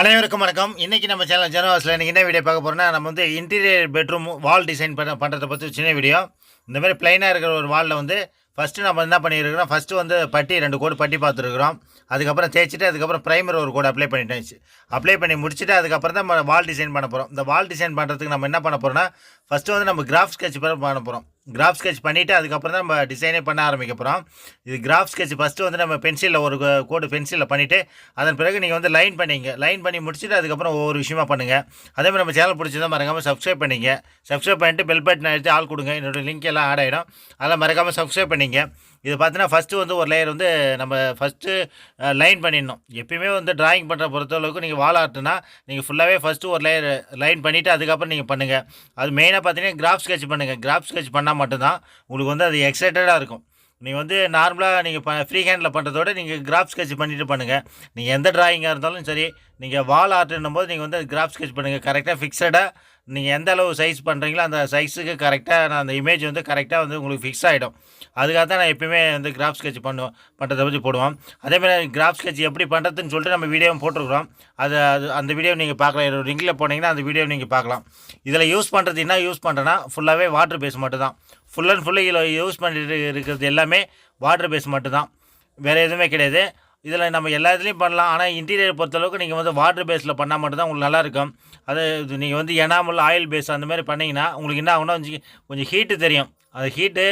அனைவருக்கும் வணக்கம். இன்றைக்கி நம்ம சேனல் ஜனவாஸில் இன்னைக்கு என்ன வீடியோ பார்க்க போகிறோன்னா நம்ம வந்து இன்டீரியர் பெட்ரூம் வால் டிசைன் பண்ண பண்ணுறத பற்றி சின்ன வீடியோ இந்த மாதிரி பிளைனாக இருக்கிற ஒரு வாலில் வந்து ஃபஸ்ட்டு நம்ம என்ன பண்ணியிருக்கிறோம் ஃபஸ்ட்டு வந்து பட்டி ரெண்டு கோடு பட்டி பார்த்துருக்குறோம். அதுக்கப்புறம் தேய்ச்சிட்டு அதுக்கப்புறம் ப்ரைமர் ஒரு கோடு அப்ளை பண்ணிட்டேன் அப்ளை பண்ணி முடிச்சுட்டு அதுக்கப்புறம் தான் நம்ம வால் டிசைன் பண்ண போகிறோம் இந்த வால் டிசைன் பண்ணுறதுக்கு நம்ம என்ன பண்ண போகிறோம்னா ஃபஸ்ட்டு வந்து நம்ம கிராஃப் ஸ்கெட்ச் பண்ண போகிறோம் கிராஃப் ஸ்கெட்ச் பண்ணிவிட்டு அதுக்கப்புறம் தான் நம்ம டிசைனே பண்ண ஆரம்பிக்க போகிறோம் இது கிராஃப் ஸ்கெட்ச் ஃபஸ்ட்டு வந்து நம்ம பென்சிலில் ஒரு கோடு பென்சிலில் பண்ணிவிட்டு அதன் பிறகு நீங்கள் வந்து லைன் பண்ணிங்க. லைன் பண்ணி முடிச்சுட்டு அதுக்கப்புறம் ஒவ்வொரு விஷயமா பண்ணுங்கள் அதே மாதிரி நம்ம சேனல் பிடிச்சதா மறக்காமல் சப்ஸ்கிரைப் பண்ணிங்க. சப்ஸ்கிரைப் பண்ணிட்டு பெல் பட்டன் எடுத்து ஆள் கொடுங்க. என்னோடய லிங்க் எல்லாம் ஆட் ஆகிடும் அதெல்லாம் மறக்காமல் சப்ஸ்கிரைப் பண்ணிங்க. இது பார்த்தீங்கன்னா ஃபஸ்ட்டு வந்து ஒரு லேயர் வந்து நம்ம ஃபஸ்ட்டு லைன் பண்ணிடணும். எப்பயுமே வந்து ட்ராயிங் பண்ணுற பொறுத்தளவுக்கு நீங்கள் வால் ஆர்ட்னா நீங்கள் ஃபுல்லாகவே ஃபஸ்ட்டு ஒரு லேயர் லைன் பண்ணிவிட்டு அதுக்கப்புறம் நீங்கள் பண்ணுங்கள் அது மெயினாக பார்த்தீங்கன்னா கிராஃப் ஸ்கெட்ச் பண்ணுங்கள் கிராஃப் ஸ்கெட்ச் பண்ணால் மட்டும்தான் உங்களுக்கு வந்து அது எக்ஸைட்டடாக இருக்கும். நீங்கள் வந்து நார்மலாக நீங்கள் ப ஃப்ரீ ஹேண்டில் பண்ணுறதோட நீங்கள் கிராஃப் ஸ்கெட்ச் பண்ணிட்டு பண்ணுங்கள் நீங்கள் எந்த ட்ராயிங்காக இருந்தாலும் சரி நீங்கள் வால் ஆர்ட்னும் போது நீங்கள் வந்து கிராஃப் ஸ்கெட்ச் பண்ணுங்கள் கரெக்டாக ஃபிக்ஸடாக நீங்கள் எந்த அளவு சைஸ் பண்ணுறீங்களோ அந்த சைஸுக்கு கரெக்டாக நான் அந்த இமேஜ் வந்து கரெக்டாக வந்து உங்களுக்கு ஃபிக்ஸ் ஆகிடும் அதுக்காக தான் நான் எப்பயுமே வந்து கிராஃப் ஸ்கெட்ச் பண்ணுவோம் பண்ணுறதை பற்றி போடுவோம் அதேமாதிரி கிராஃப் ஸ்கெட்ச் எப்படி பண்ணுறதுன்னு சொல்லிட்டு நம்ம வீடியோவும் போட்டிருக்கிறோம். அது அது அந்த வீடியோ நீங்கள் பார்க்கலாம். லிங்கில் போனீங்கன்னா அந்த வீடியோ நீங்கள் பார்க்கலாம். இதில் யூஸ் பண்ணுறது என்ன யூஸ் பண்ணுறேன்னா ஃபுல்லாகவே வாட்டர் பேஸ் மட்டும் தான் ஃபுல் அண்ட் ஃபுல்லு இதில் யூஸ் பண்ணிட்டு இருக்கிறது எல்லாமே வாட்டர் பேஸ் மட்டும் தான் வேறு எதுவுமே கிடையாது. இதில் நம்ம எல்லா இதுலேயும் பண்ணலாம். ஆனால் இன்டீரியர் பொறுத்தளவுக்கு நீங்கள் வந்து வாட்டர் பேஸில் பண்ணால் மட்டும்தான் உங்களுக்கு நல்லா இருக்கும். அது நீங்கள் வந்து எனாமல் ஆயில் பேஸ் அந்த மாதிரி பண்ணிங்கன்னா உங்களுக்கு என்ன ஆகுனா கொஞ்சம் கொஞ்சம் ஹீட்டு தெரியும். அது ஹீட்டு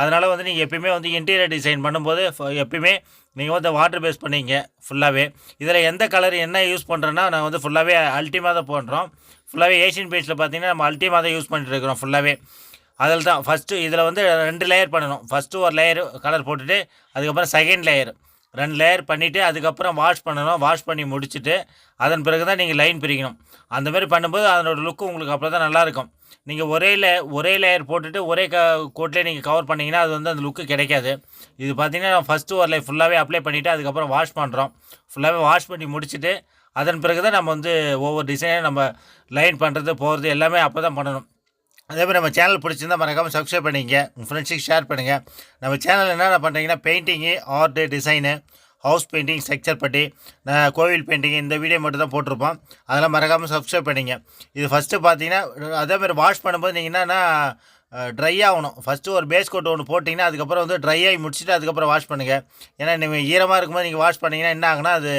அதனால் வந்து நீங்கள் எப்பயுமே வந்து இன்டீரியர் டிசைன் பண்ணும்போது எப்பயுமே நீங்கள் வந்து வாட்டர் பேஸ் பண்ணீங்க ஃபுல்லாகவே இதில் எந்த கலர் என்ன யூஸ் பண்ணுறேன்னா நான் வந்து ஃபுல்லாகவே அல்டிமா தான் பண்ணுறோம் ஃபுல்லாகவே ஏஷியன் பேஸில் பார்த்தீங்கன்னா நம்ம அல்டிமா தான் யூஸ் பண்ணிட்டு இருக்கிறோம் ஃபுல்லாகவே அதில் தான் ஃபஸ்ட்டு இதில் வந்து ரெண்டு லேயர் பண்ணணும். ஃபஸ்ட்டு ஒரு லேயர் கலர் போட்டுட்டு அதுக்கப்புறம் செகண்ட் லேயர் ரெண்டு லேயர் பண்ணிவிட்டு அதுக்கப்புறம் வாஷ் பண்ணணும். வாஷ் பண்ணி முடிச்சுட்டு அதன் பிறகு தான் நீங்கள் லைன் பிரிக்கணும். அந்த மாதிரி பண்ணும்போது அதனோட லுக்கு உங்களுக்கு அப்போ தான் நல்லாயிருக்கும் நீங்கள் ஒரே லே ஒரே லேயர் போட்டுட்டு ஒரே க கோட்லேயே நீங்கள் கவர் பண்ணிங்கன்னா அது வந்து அந்த லுக்கு கிடைக்காது. இது பார்த்திங்கன்னா நம்ம ஃபஸ்ட்டு ஒரு லைஃப் ஃபுல்லாகவே அப்ளை பண்ணிவிட்டு அதுக்கப்புறம் வாஷ் பண்ணுறோம் ஃபுல்லாகவே வாஷ் பண்ணி முடிச்சுட்டு அதன் பிறகு தான் நம்ம வந்து ஒவ்வொரு டிசைனையும் நம்ம லைன் பண்ணுறது போகிறது எல்லாமே அப்போ தான் பண்ணணும். அதே மாதிரி நம்ம சேனல் பிடிச்சிருந்தா மறக்காமல் சப்ஸ்கிரைப் பண்ணிங்க உங்கள் ஃப்ரெண்ட்ஸுக்கு ஷேர் பண்ணுங்கள் நம்ம சேனல் என்னென்ன பண்ணுறீங்கன்னா painting art design house painting structure பட்டி கோவில் பெயிண்டிங் இந்த வீடியோ மட்டும் தான் போட்டிருப்போம். அதெல்லாம் மறக்காமல் சப்ஸ்கிரைப் பண்ணிங்க. இது ஃபஸ்ட்டு பார்த்தீங்கன்னா அதே மாதிரி வாஷ் பண்ணும்போது நீங்கள் என்னென்னா ட்ரை ஆகணும். ஃபஸ்ட்டு ஒரு பேஸ் கோட் ஒன்று போட்டிங்கன்னா அதுக்கப்புறம் வந்து ட்ரை ஆகி முடிச்சுட்டு அதுக்கப்புறம் வாஷ் பண்ணுங்கள் ஏன்னா நீங்கள் ஈரமாக இருக்கும்போது நீங்கள் வாஷ் பண்ணிங்கன்னா என்ன ஆகுனா அது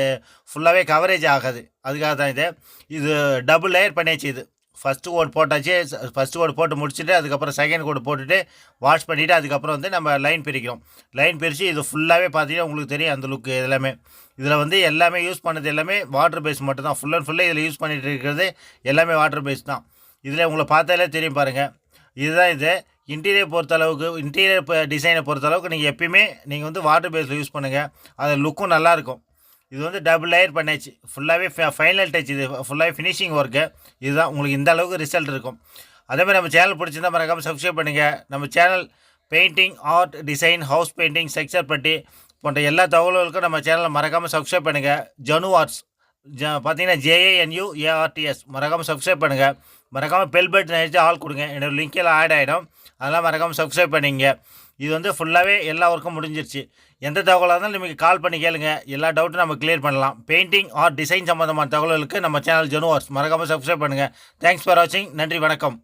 ஃபுல்லாகவே கவரேஜ் ஆகாது. அதுக்காக தான் இது. இது டபுள் லேயர் பண்ணியாச்சு இது. ஃபஸ்ட்டு கோட் போட்டாச்சு. ஃபஸ்ட்டு கோட் போட்டு முடிச்சுட்டு அதுக்கப்புறம் செகண்ட் கோட் போட்டுட்டு வாஷ் பண்ணிவிட்டு அதுக்கப்புறம் வந்து நம்ம லைன் பிரிக்கிறோம். லைன் பிரித்து இது ஃபுல்லாகவே பார்த்தீங்கன்னா உங்களுக்கு தெரியும் அந்த லுக்கு எல்லாமே இதில் வந்து எல்லாமே யூஸ் பண்ணது எல்லாமே வாட்டர் பேஸ் மட்டும் தான் ஃபுல் அண்ட் ஃபுல்லாக இதில் யூஸ் பண்ணிட்டு இருக்கிறது எல்லாமே வாட்டர் பேஸ் தான். இதில் உங்களை பார்த்தாலே தெரியும் பாருங்கள் இதுதான் இது. இன்டீரியர் பொறுத்தளவுக்கு இன்டீரியர் இப்போ டிசைனை பொறுத்தளவுக்கு நீங்கள் எப்பயுமே நீங்கள் வந்து வாட்டர் பேஸில் யூஸ் பண்ணுங்கள் அது லுக்கும் நல்லாயிருக்கும் இது வந்து டபுள் லேயர் பண்ணியாச்சு. ஃபுல்லாகவே ஃபைனல் டச் இது. ஃபுல்லாகவே ஃபினிஷிங் ஒர்க்கு இதுதான் உங்களுக்கு இந்த அளவுக்கு ரிசல்ட் இருக்கும். அதேமாதிரி நம்ம சேனல் பிடிச்சிருந்தா மறக்காமல் சப்ஸ்கிரைப் பண்ணுங்கள் நம்ம channel painting art design house painting structure பட்டி போன்ற எல்லா தகவல்களுக்கும் நம்ம சேனலை மறக்காமல் சப்ஸ்கிரைப் பண்ணுங்கள் ஜனு ஆர்ட்ஸ் ஜ பார்த்தீங்கன்னா ஜேஏஎன்யூ ஏஆர்டிஎஸ் மறக்காமல் சப்ஸ்கிரைப் பண்ணுங்கள் மறக்காமல் பெல் பட்டன் அடித்து ஆள் கொடுங்க. என்னோடய லிங்க் ஆட் ஆகிடும் அதெல்லாம் மறக்காமல் சப்ஸ்கிரைப் பண்ணிங்க. இது வந்து ஃபுல்லாகவே எல்லா ஒர்க்கும் முடிஞ்சிருச்சு. எந்த தகவலாக இருந்தாலும் நீங்கள் கால் பண்ணி கேளுங்க. எல்லா டவுட்டும் நம்ம கிளியர் பண்ணலாம். பெயிண்டிங் ஆர் டிசைன் சம்மந்தமான தகவல்களுக்கு நம்ம சேனல் ஜெனுவார்ஸ் மறக்காமல் சப்ஸ்கிரைப் பண்ணுங்கள் தேங்க்ஸ் ஃபார் வாட்சிங் நன்றி வணக்கம்.